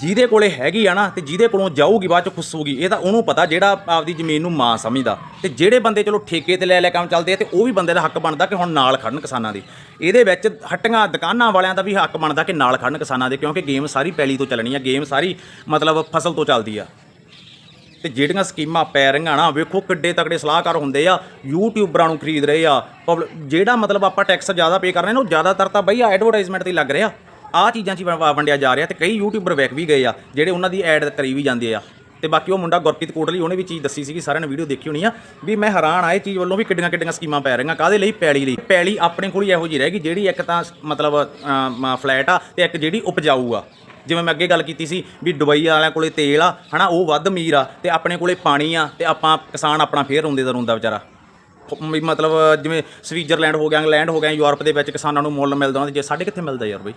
ਜਿਹਦੇ ਕੋਲੇ ਹੈਗੀ ਆ ਨਾ, ਤੇ ਜਿਹਦੇ ਕੋਲੋਂ ਜਾਊਗੀ, ਬਾਅਦ ਚ ਖੁੱਸੂਗੀ ਇਹ ਤਾਂ ਉਹਨੂੰ ਪਤਾ ਜਿਹੜਾ ਆਪਦੀ ਜ਼ਮੀਨ ਨੂੰ ਮਾਂ ਸਮਝਦਾ। ਤੇ ਜਿਹੜੇ ਬੰਦੇ ਚਲੋ ਠੇਕੇ ਤੇ ਲੈ ਲੈ ਕੰਮ ਚੱਲਦੇ ਆ, ਤੇ ਉਹ ਵੀ ਬੰਦੇ ਦਾ ਹੱਕ ਬਣਦਾ ਕਿ ਹੁਣ ਨਾਲ ਖੜਨ ਕਿਸਾਨਾਂ ਦੇ। ਇਹਦੇ ਵਿੱਚ ਹੱਟੀਆਂ ਦੁਕਾਨਾਂ ਵਾਲਿਆਂ ਦਾ ਵੀ ਹੱਕ ਬਣਦਾ ਕਿ ਨਾਲ ਖੜਨ ਕਿਸਾਨਾਂ ਦੇ, ਕਿਉਂਕਿ ਗੇਮ ਸਾਰੀ ਪੈਲੀ ਤੋਂ ਚੱਲਣੀ ਆ, ਗੇਮ ਸਾਰੀ ਮਤਲਬ ਫਸਲ ਤੋਂ ਚੱਲਦੀ ਆ। ਤੇ ਜਿਹੜੀਆਂ ਸਕੀਮਾਂ ਪੈ ਰਹੀਆਂ ਨਾ, ਵੇਖੋ ਕਿੱਡੇ ਤਕੜੇ ਸਲਾਹਕਾਰ ਹੁੰਦੇ ਆ ਯੂਟਿਊਬਰਾਂ ਨੂੰ ਖਰੀਦ ਰਹੇ ਆ, ਪਬਲ- ਜਿਹੜਾ ਮਤਲਬ ਆਪਾਂ ਟੈਕਸ ਜ਼ਿਆਦਾ ਪੇ ਕਰ ਰਹੇ ਨੇ, ਉਹ ਜ਼ਿਆਦਾਤਰ ਤਾਂ ਬਈ ਐਡਵਰਟਾਈਜ਼ਮੈਂਟ ਤੇ ਲੱਗ ਰਿਹਾ ਆ ਚੀਜ਼ਾਂ 'ਚ ਹੀ ਵ- ਵੰਡਿਆ ਜਾ ਰਿਹਾ ਤੇ ਕਈ ਯੂਟਿਊਬਰ ਵਿਕ ਵੀ ਗਏ ਆ, ਜਿਹੜੇ ਉਹਨਾਂ ਦੀ ਐਡ ਕਰੀ ਵੀ ਜਾਂਦੇ ਆ। ਤੇ ਬਾਕੀ ਉਹ ਮੁੰਡਾ ਗੁਰਪ੍ਰੀਤ ਕੋਟਲੀ, ਉਹਨੇ ਵੀ ਚੀਜ਼ ਦੱਸੀ ਸੀਗੀ, ਸਾਰਿਆਂ ਨੇ ਵੀਡੀਓ ਦੇਖੀ ਹੋਣੀ ਆ, ਵੀ ਮੈਂ ਹੈਰਾਨ ਆ, ਇਹ ਚੀਜ਼ ਵੱਲੋਂ ਵੀ ਕਿੱਡੀਆਂ ਕਿੱਡੀਆਂ ਸਕੀਮਾਂ ਪੈ ਰਹੀਆਂ ਕਾਦੇ ਲਈ? ਪੈਲੀ ਲਈ। ਪੈਲੀ ਆਪਣੇ ਕੋਲ ਹੀ ਇਹੋ ਜਿਹੀ ਰਹਿ ਗਈ, ਜਿਹੜੀ ਇੱਕ ਤਾਂ ਮਤਲਬ ਫਲੈਟ ਆ ਤੇ ਇੱਕ ਜਿਹੜੀ ਉਪਜਾਊ ਆ। ਜਿਵੇਂ ਮੈਂ ਅੱਗੇ ਗੱਲ ਕੀਤੀ ਸੀ ਵੀ ਦੁਬਈ ਵਾਲਿਆਂ ਕੋਲੇ ਤੇਲ ਆ, ਹਨਾ, ਉਹ ਵੱਧ ਅਮੀਰ ਆ ਤੇ ਆਪਣੇ ਕੋਲੇ ਪਾਣੀ ਆ ਤੇ ਆਪਾਂ ਕਿਸਾਨ ਆਪਣਾ ਫੇਰ ਰੋਂਦੇ ਦਾ ਰੋਂਦਾ ਵਿਚਾਰਾ। ਵੀ ਮਤਲਬ ਜਿਵੇਂ ਸਵਿਟਜ਼ਰਲੈਂਡ ਹੋ ਗਿਆ, ਇੰਗਲੈਂਡ ਹੋ ਗਿਆ, ਯੂਰਪ ਦੇ ਵਿੱਚ ਕਿਸਾਨਾਂ ਨੂੰ ਮੁੱਲ ਮਿਲਦਾ ਉਹਨਾਂ ਦੇ, ਜੇ ਸਾਡੇ ਕਿੱਥੇ ਮਿਲਦਾ ਯਾਰ ਬਈ?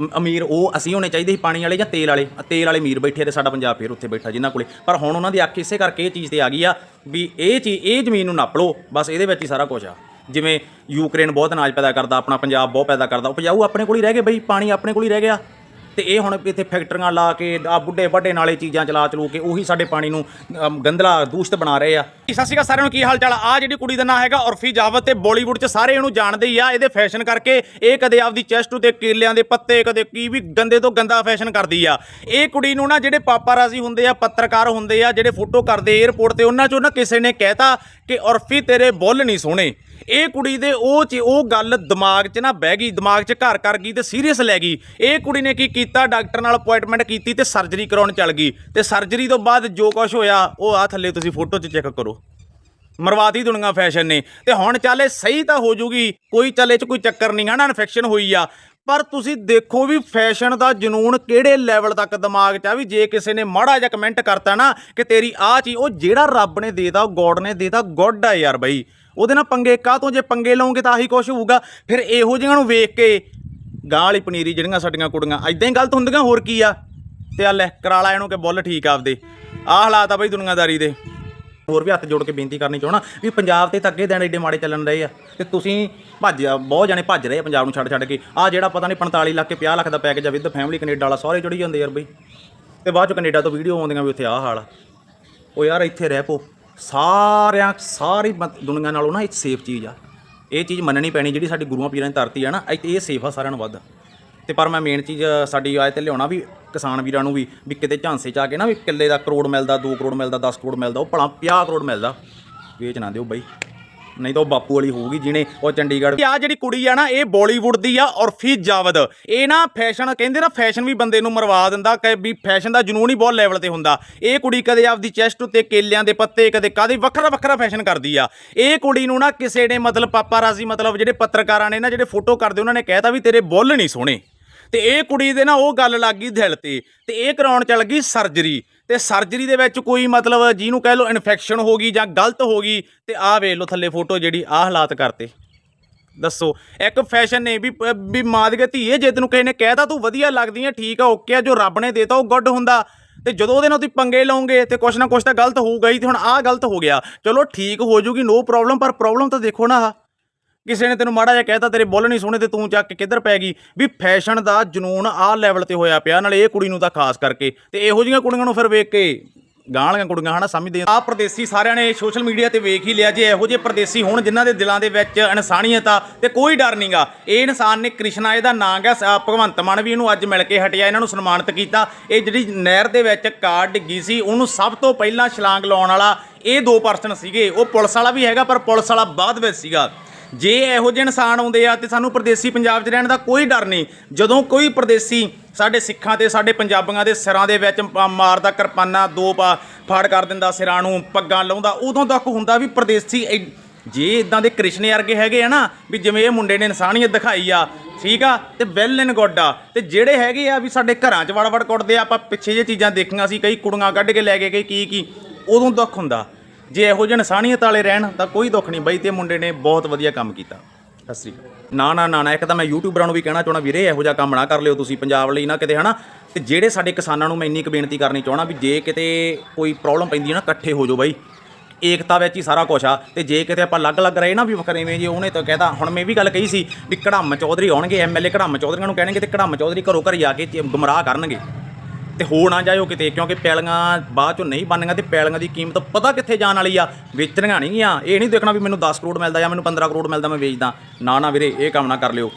ਅਮ- ਅਮੀਰ, ਉਹ ਅਸੀਂ ਹੋਣੇ ਚਾਹੀਦੇ ਸੀ ਪਾਣੀ ਵਾਲੇ ਜਾਂ ਤੇਲ ਵਾਲੇ। ਆਹ ਤੇਲ ਵਾਲੇ ਅਮੀਰ ਬੈਠੇ ਤੇ ਸਾਡਾ ਪੰਜਾਬ ਫੇਰ ਉੱਥੇ ਬੈਠਾ ਜਿਨ੍ਹਾਂ ਕੋਲੇ। ਪਰ ਹੁਣ ਉਹਨਾਂ ਦੀ ਅੱਖ ਇਸੇ ਕਰਕੇ ਇਹ ਚੀਜ਼ ਤੇ ਆ ਗਈ ਆ ਵੀ ਇਹ ਚੀਜ਼ ਇਹ ਜ਼ਮੀਨ ਨੂੰ ਨੱਪ ਲਓ, ਬਸ ਇਹਦੇ ਵਿੱਚ ਹੀ ਸਾਰਾ ਕੁਝ ਆ। ਜਿਵੇਂ ਯੂਕਰੇਨ ਬਹੁਤ ਅਨਾਜ ਪੈਦਾ ਕਰਦਾ, ਆਪਣਾ ਪੰਜਾਬ ਬਹੁਤ ਪੈਦਾ ਕਰਦਾ। ਉਪਜਾਊ ਆਪਣੇ ਕੋਲ ਹੀ ਰਹਿ ਗਏ ਬਈ, ਪਾਣੀ ਆਪਣੇ ਕੋਲ ਹੀ ਰਹਿ ਗਿਆ। ਤੇ ਇਹ ਹੁਣ ਇੱਥੇ ਫੈਕਟਰੀਆਂ ਲਾ ਕੇ ਆ ਬੁੱਢੇ ਵੱਡੇ ਨਾਲੇ ਚੀਜ਼ਾਂ ਚਲਾ ਚਲੂ ਕੇ ਉਹੀ ਸਾਡੇ ਪਾਣੀ ਨੂੰ ਅਮ, ਗੰਦਲਾ ਦੂਸ਼ਿਤ ਬਣਾ ਰਹੇ ਆ। ਸਤਿ ਸ਼੍ਰੀ ਅਕਾਲ ਸਾਰਿਆਂ ਨੂੰ ਕੀ ਹਾਲ ਚਾਲ ਆ ਜਿਹੜੀ ਕੁੜੀ ਦਾ ਨਾਂ ਹੈਗਾ ਉਰਫੀ ਜਾਵਤ ਤੇ ਬਾਲੀਵੁੱਡ 'ਚ ਸਾਰੇ ਇਹਨੂੰ ਜਾਣਦੇ ਹੀ ਆ। ਇਹਦੇ ਫੈਸ਼ਨ ਕਰਕੇ ਇਹ ਕਦੇ ਆਪਦੀ ਚੈਸਟ ਉਤੇ ਕੇਲਿਆਂ ਦੇ ਪੱਤੇ ਕਦੇ ਕੀ ਵੀ ਗੰਦੇ ਤੋਂ ਗੰਦਾ ਫੈਸ਼ਨ ਕਰਦੀ ਆ। ਇਹ ਕੁੜੀ ਨੂੰ ਨਾ ਜਿਹੜੇ ਪਾਪਾਰਾਜ਼ੀ ਹੁੰਦੇ ਆ ਪੱਤਰਕਾਰ ਹੁੰਦੇ ਆ ਜਿਹੜੇ ਫੋਟੋ ਕਰਦੇ 에어ਪੋਰਟ ਤੇ ਉਹਨਾਂ 'ਚੋਂ ਨਾ ਕਿਸੇ ਨੇ ਕਹਿਤਾ ਕਿ ਉਰਫੀ ਤੇਰੇ ਬੁੱਲ ਨਹੀਂ ਸੋਹਣੇ। ਇਹ ਕੁੜੀ ਦੇ ਉਹ ਚ ਉਹ ਗੱਲ ਦਿਮਾਗ 'ਚ ਨਾ ਬਹਿ ਗਈ, ਦਿਮਾਗ 'ਚ ਘਰ ਕਰ ਗਈ ਤੇ ਸੀਰੀਅਸ ਲੈ ਗਈ। ਇਹ ਕੁੜੀ ਨੇ ਕੀ ਕੀਤਾ? ਡਾਕਟਰ ਨਾਲ ਅਪਾਇੰਟਮੈਂਟ ਕੀਤੀ ਤੇ ਸਰਜਰੀ ਕਰਾਉਣ ਚੱਲ ਗਈ। ਤੇ ਸਰਜਰੀ ਤੋਂ ਬਾਅਦ ਜੋ ਕੁਝ ਹੋਇਆ, ਉਹ ਆ ਥੱਲੇ ਤੁਸੀਂ ਫੋਟੋ 'ਚ ਚੈੱਕ ਕਰੋ। ਮਰਵਾਤੀ ਦੁਨੀਆ ਫੈਸ਼ਨ ਨੇ। ਤੇ ਹੁਣ ਚੱਲੇ ਸਹੀ ਤਾਂ ਹੋ ਜੂਗੀ। ਕੋਈ ਚੱਲੇ 'ਚ ਕੋਈ ਚੱਕਰ ਨਹੀਂ, ਹਨਾ? ਇਨਫੈਕਸ਼ਨ ਹੋਈ ਆ। ਪਰ ਤੁਸੀਂ ਦੇਖੋ ਵੀ ਫੈਸ਼ਨ ਦਾ ਜਨੂਨ ਕਿਹੜੇ ਲੈਵਲ ਤੱਕ ਦਿਮਾਗ 'ਚ ਆ ਵੀ ਜੇ ਕਿਸੇ ਨੇ ਮਾੜਾ ਜਿਹਾ ਕਮੈਂਟ ਕਰਤਾ ਨਾ ਕਿ ਤੇਰੀ ਆ ਚੀਜ਼, ਉਹ ਜਿਹੜਾ ਰੱਬ ਨੇ ਦੇਤਾ, ਉਹ ਗੋਡ ਨੇ ਦੇਤਾ ਗੋਡ ਆ ਯਾਰ ਬਈ। ਉਹਦੇ ਨਾਲ ਪੰਗੇ ਕਾਹ ਤੋਂ? ਜੇ ਪੰਗੇ ਲਓਗੇ ਤਾਂ ਆਹੀ ਕੁਝ ਹੋਊਗਾ। ਫਿਰ ਇਹੋ ਜਿਹੀਆਂ ਨੂੰ ਵੇਖ ਕੇ ਗਾਂ ਵਾਲੀ ਪਨੀਰੀ ਜਿਹੜੀਆਂ ਸਾਡੀਆਂ ਕੁੜੀਆਂ ਐਦਾਂ ਹੀ ਗਲਤ ਹੁੰਦੀਆਂ, ਹੋਰ ਕੀ ਆ? ਤੇ ਆ ਲੈ ਕਰਾਲਾ ਇਹਨੂੰ ਕਿ ਬੁੱਲ ਠੀਕ ਆਪਦੇ। ਆਹ ਹਾਲਾਤ ਆ ਬਈ ਦੁਨੀਆਦਾਰੀ ਦੇ। ਹੋਰ ਵੀ ਹੱਥ ਜੋੜ ਕੇ ਬੇਨਤੀ ਕਰਨੀ ਚਾਹਣਾ ਵੀ ਪੰਜਾਬ ਤੇ ਤਾਂ ਅੱਗੇ ਦਿਨ ਏਡੇ ਮਾੜੇ ਚੱਲਣ ਰਹੇ ਆ ਤੇ ਤੁਸੀਂ ਭੱਜ, ਬਹੁਤ ਜਾਣੇ ਭੱਜ ਰਹੇ ਪੰਜਾਬ ਨੂੰ ਛੱਡ ਛੱਡ ਕੇ। ਆ ਜਿਹੜਾ ਪਤਾ ਨਹੀਂ 45 ਲੱਖ ਕੇ 50 ਲੱਖ ਦਾ ਪੈਕੇਜ ਆ, ਵਿਦ ਫੈਮਿਲੀ ਕੈਨੇਡਾ ਵਾਲਾ, ਸਾਰੇ ਜੁੜੀ ਜਾਂਦੇ ਯਾਰ ਬਈ। ਤੇ ਬਾਅਦ ਚ ਕੈਨੇਡਾ ਤੋਂ ਵੀਡੀਓ ਆਉਂਦੀਆਂ ਵੀ ਉੱਥੇ ਆਹ ਹਾਲ ਉਹ ਯਾਰ ਇੱਥੇ ਰਹਿ ਪੋ। ਸਾਰਿਆਂ, ਸਾਰੀ ਮਤ- ਦੁਨੀਆ ਨਾਲੋਂ ਨਾ ਇਹ ਸੇਫ ਚੀਜ਼ ਆ। ਇਹ ਚੀਜ਼ ਮੰਨਣੀ ਪੈਣੀ ਜਿਹੜੀ ਸਾਡੀ ਗੁਰੂਆਂ ਪੀਰਾਂ ਦੀ ਧਰਤੀ ਆ ਨਾ ਇੱਥੇ ਇਹ ਸੇਫ ਆ ਸਾਰਿਆਂ ਨੂੰ ਵੱਧ। ਤੇ ਪਰ ਮੈਂ ਮੇਨ ਚੀਜ਼ ਸਾਡੀ ਆਏ ਤੇ ਲਿਆਉਣਾ ਵੀ, ਕਿਸਾਨ ਵੀਰਾਂ ਨੂੰ ਵੀ ਵੀ ਕਿਤੇ ਝਾਂਸੇ ਚ ਆ ਕੇ ਨਾ ਵੀ ਕਿੱਲੇ ਦਾ ਕਰੋੜ ਮਿਲਦਾ 2 ਕਰੋੜ ਮਿਲਦਾ 10 ਕਰੋੜ ਮਿਲਦਾ, ਉਹ ਭਲਾ 50 ਕਰੋੜ ਮਿਲਦਾ। ਵੇਚ ਨਾ ਦਿਓ ਬਾਈ। ਨਹੀਂ ਤਾਂ ਉਹ ਬਾਪੂ ਵਾਲੀ ਹੋਊਗੀ ਜਿਹਨੇ ਉਹ ਚੰਡੀਗੜ੍ਹ ਆ ਜਿਹੜੀ ਕੁੜੀ ਆ ਨਾ, ਇਹ ਬਾਲੀਵੁੱਡ ਦੀ ਆ, ਔਰਫੀ ਜਾਵਦ। ਇਹ ਨਾ ਫੈਸ਼ਨ ਕਹਿੰਦੇ ਨਾ ਫੈਸ਼ਨ ਵੀ ਬੰਦੇ ਨੂੰ ਮਰਵਾ ਦਿੰਦਾ, ਕਿ ਵੀ ਫੈਸ਼ਨ ਦਾ ਜਨੂਨ ਹੀ ਬਹੁਤ ਲੈਵਲ ਤੇ ਹੁੰਦਾ। ਇਹ ਕੁੜੀ ਕਦੇ ਆਪਦੀ ਚੈਸਟ ਉੱਤੇ ਕੇਲਿਆਂ ਦੇ ਪੱਤੇ, ਕਦੇ ਕਾਦੇ ਵੱਖਰਾ ਵੱਖਰਾ ਫੈਸ਼ਨ ਕਰਦੀ ਆ। ਇਹ ਕੁੜੀ ਨੂੰ ਨਾ ਕਿਸੇ ਨੇ ਮਤਲਬ ਪਾਪਾਰਾਜ਼ੀ, ਮਤਲਬ ਜਿਹੜੇ ਪੱਤਰਕਾਰਾਂ ਨੇ ਨਾ, ਜਿਹੜੇ ਫੋਟੋ ਕਰਦੇ, ਉਹਨਾਂ ਨੇ ਕਹਿਤਾ ਵੀ ਤੇਰੇ ਬੁੱਲ ਨਹੀਂ ਸੋਹਣੇ। ਤੇ ਇਹ ਕੁੜੀ ਦੇ ਨਾ ਉਹ ਗੱਲ ਲੱਗ ਗਈ ਦਿਲ ਤੇ ਤੇ ਇਹ ਕਰਾਉਣ ਚੱਲ ਗਈ ਸਰਜਰੀ। ਤੇ ਸਰਜਰੀ ਦੇ ਵਿੱਚ ਕੋਈ ਮਤਲਬ ਜਿਹਨੂੰ ਕਹਿ ਲਓ ਇਨਫੈਕਸ਼ਨ ਹੋ ਗਈ ਜਾਂ ਗਲਤ ਹੋ ਗਈ, ਤੇ ਆਹ ਵੇਖ ਲਓ ਥੱਲੇ ਫੋਟੋ ਜਿਹੜੀ ਆਹ ਹਾਲਾਤ ਕਰਤੇ। ਦੱਸੋ, ਇੱਕ ਫੈਸ਼ਨ ਨੇ ਵੀ ਵੀ ਮਾਂ ਦੀ ਧੀਏ ਜੇ ਤੈਨੂੰ ਕਿਸੇ ਨੇ ਕਹਿਤਾ ਤੂੰ ਵਧੀਆ ਲੱਗਦੀ ਹੈ ਠੀਕ ਆ ਓਕੇ ਆ, ਜੋ ਰੱਬ ਨੇ ਦੇਤਾ ਉਹ ਗੁੱਡ ਹੁੰਦਾ। ਤੇ ਜਦੋਂ ਉਹਦੇ ਨਾਲ ਤੁਸੀਂ ਪੰਗੇ ਲਓਗੇ ਤੇ ਕੁਛ ਨਾ ਕੁਛ ਤਾਂ ਗਲਤ ਹੋਊਗਾ ਹੀ, ਤੇ ਹੁਣ ਆਹ ਗਲਤ ਹੋ ਗਿਆ। ਚਲੋ ਠੀਕ ਹੋ ਜੂਗੀ ਨੋ ਪ੍ਰੋਬਲਮ ਪਰ ਪ੍ਰੋਬਲਮ ਤਾਂ ਦੇਖੋ ਨਾ ਆਹ। ਕਿਸੇ ਨੇ ਤੈਨੂੰ ਮਾੜਾ ਜਿਹਾ ਕਹਿਤਾ ਤੇਰੇ ਬੁੱਲ ਨਹੀਂ ਸੋਹਣੇ ਤੇ ਤੂੰ ਚੱਕ ਕੇ ਕਿੱਧਰ ਪੈ ਗਈ? ਵੀ ਫੈਸ਼ਨ ਦਾ ਜਨੂਨ ਆਹ ਲੈਵਲ ਤੇ ਹੋਇਆ ਪਿਆ, ਨਾਲੇ ਇਹ ਕੁੜੀ ਨੂੰ ਤਾਂ ਖਾਸ ਕਰਕੇ। ਤੇ ਇਹੋ ਜਿਹੀਆਂ ਕੁੜੀਆਂ ਨੂੰ ਫਿਰ ਵੇਖ ਕੇ ਗਾਂ ਵਾਲੀਆਂ ਕੁੜੀਆਂ ਹਨਾ ਸਮਝਦੇ ਆ ਪਰਦੇਸੀ ਸਾਰਿਆਂ ਨੇ ਸੋਸ਼ਲ ਮੀਡੀਆ ਤੇ ਵੇਖ ਹੀ ਲਿਆ, ਜੇ ਇਹੋ ਜਿਹੇ ਪਰਦੇਸੀ ਹੋਣ ਜਿਨ੍ਹਾਂ ਦੇ ਦਿਲਾਂ ਦੇ ਵਿੱਚ ਇਨਸਾਨੀਅਤ ਆ, ਤੇ ਕੋਈ ਡਰ ਨਹੀਂਗਾ ਇਹ ਇਨਸਾਨ ਨੇ ਕ੍ਰਿਸ਼ਨਾ, ਇਹਦਾ ਨਾਂ ਗਾ ਭਗਵੰਤ ਮਾਨ ਵੀ ਇਹਨੂੰ ਅੱਜ ਮਿਲ ਕੇ ਹਟਿਆ, ਇਹਨਾਂ ਨੂੰ ਸਨਮਾਨਿਤ ਕੀਤਾ। ਇਹ ਜਿਹੜੀ ਨਹਿਰ ਦੇ ਵਿੱਚ ਕਾਰ ਡਿੱਗੀ ਸੀ, ਉਹਨੂੰ ਸਭ ਤੋਂ ਪਹਿਲਾਂ ਛਲਾਂਗ ਲਾਉਣ ਵਾਲਾ ਇਹ ਦੋ ਪਰਸਨ ਸੀਗੇ। ਉਹ ਪੁਲਿਸ ਵਾਲਾ ਵੀ ਹੈਗਾ, ਪਰ ਪੁਲਿਸ ਵਾਲਾ ਬਾਅਦ ਵਿੱਚ ਸੀਗਾ। ਜੇ ਇਹੋ ਜਿਹੇ ਇਨਸਾਨ ਆਉਂਦੇ ਆ ਤੇ ਸਾਨੂੰ ਪਰਦੇਸੀ ਪੰਜਾਬ 'ਚ ਰਹਿਣ ਦਾ ਕੋਈ ਡਰ ਨਹੀਂ। ਜਦੋਂ ਕੋਈ ਪਰਦੇਸੀ ਸਾਡੇ ਸਿੱਖਾਂ ਤੇ, ਸਾਡੇ ਪੰਜਾਬੀਆਂ ਦੇ ਸਿਰਾਂ ਦੇ ਵਿੱਚ ਮਾਰਦਾ, ਕਿਰਪਾਨਾ, ਦੋ ਪਾ ਫਾੜ ਕਰ ਦਿੰਦਾ, ਸਿਰਾਂ ਨੂੰ ਪੱਗਾਂ ਲਾਉਂਦਾ, ਉਦੋਂ ਤੱਕ ਹੁੰਦਾ ਵੀ ਪਰਦੇਸੀ ਐ- ਜੇ ਇਦਾਂ ਦੇ ਕ੍ਰਿਸ਼ਨੇ ਵਰਗੇ ਹੈਗੇ ਆ ਨਾ, ਵੀ ਜਿਵੇਂ ਇਹ ਮੁੰਡੇ ਨੇ ਇਨਸਾਨੀਅਤ ਦਿਖਾਈ ਆ, ਠੀਕ ਆ, ਤੇ ਵੈਲ ਇਨ ਗੋਡ ਆ, ਤੇ ਜਿਹੜੇ ਹੈਗੇ ਆ ਵੀ ਸਾਡੇ ਘਰਾਂ 'ਚ ਵੜ ਵੜ ਕੁੱਟਦੇ ਆ, ਆਪਾਂ ਪਿੱਛੇ ਜੇ ਚੀਜ਼ਾਂ ਦੇਖੀਆਂ ਸੀ, ਕਈ ਕੁੜੀਆਂ ਕੱਢ ਕੇ ਲੈ ਕੇ ਗਏ ਕੀ ਕੀ ਉਦੋਂ ਦੁੱਖ ਹੁੰਦਾ। ਜੇ ਇਹੋ ਜਿਹੇ ਇਨਸਾਨੀਅਤ ਵਾਲੇ ਰਹਿਣ ਤਾਂ ਕੋਈ ਦੁੱਖ ਨਹੀਂ। ਬਈ ਤੇ ਮੁੰਡੇ ਨੇ ਬਹੁਤ ਵਧੀਆ ਕੰਮ ਕੀਤਾ। ਸਤਿ ਸ੍ਰੀ ਅਕਾਲ। ਨਾ ਨਾ ਨਾ ਨਾ ਇੱਕ ਤਾਂ ਮੈਂ ਯੂਟਿਊਬਰਾਂ ਨੂੰ ਵੀ ਕਹਿਣਾ ਚਾਹਣਾ ਵੀਰੇ ਇਹੋ ਜਿਹਾ ਕੰਮ ਨਾ ਕਰ ਲਿਓ ਤੁਸੀਂ ਪੰਜਾਬ ਲਈ ਨਾ ਕਿਤੇ ਹਨਾ? ਤੇ ਜਿਹੜੇ ਸਾਡੇ ਕਿਸਾਨਾਂ ਨੂੰ ਮੈਂ ਇੰਨੀ ਕੁ ਬੇਨਤੀ ਕਰਨੀ ਚਾਹਣਾ ਵੀ ਜੇ ਕਿਤੇ ਕੋਈ ਪ੍ਰੋਬਲਮ ਪੈਂਦੀ ਹੈ ਨਾ ਇਕੱਠੇ ਹੋ ਜਾਓ ਬਾਈ। ਏਕਤਾ ਵਿੱਚ ਹੀ ਸਾਰਾ ਕੁਝ ਆ। ਤੇ ਜੇ ਕਿਤੇ ਆਪਾਂ ਅਲੱਗ-ਅਲੱਗ ਰਹੇ ਨਾ ਵੀ ਵਖਰੇਵੇਂ ਜੇ ਉਹਨੇ ਤਾਂ ਕਹਿਤਾ ਹੁਣ ਮੈਂ ਵੀ ਗੱਲ ਕਹੀ ਸੀ ਵੀ ਕੜਾਮ ਚੌਧਰੀ ਆਉਣਗੇ ਐਮਐਲਏ ਕੜਾਮ ਚੌਧਰੀਆਂ ਨੂੰ ਕਹਿਣਗੇ ਤੇ ਕੜਾਮ ਚੌਧਰੀ ਘਰੋਂ ਘਰੀ ਆ ਕੇ ਗੁੰਮਰਾਹ ਕਰਨਗੇ। ਤੇ ਹੋ ਨਾ ਜਾਇਓ ਕਿਤੇ, ਕਿਉਂਕਿ ਪੈਲੀਆਂ ਬਾਅਦ ਚੋਂ ਨਹੀਂ ਬਣਨੀਆਂ ਤੇ ਪੈਲੀਆਂ ਦੀ ਕੀਮਤ ਪਤਾ ਕਿੱਥੇ ਜਾਣ ਵਾਲੀ ਆ, ਵੇਚਣੀਆਂ ਨਹੀਂ ਆ ਇਹ ਨਹੀਂ ਦੇਖਣਾ ਵੀ ਮੈਨੂੰ 10 ਕਰੋੜ ਮਿਲਦਾ ਜਾਂ ਮੈਨੂੰ 15 ਕਰੋੜ ਮਿਲਦਾ ਮੈਂ ਵੇਚਦਾ। ਨਾ ਨਾ ਵੀਰੇ, ਇਹ ਕੰਮ ਨਾ ਕਰ ਲਿਓ।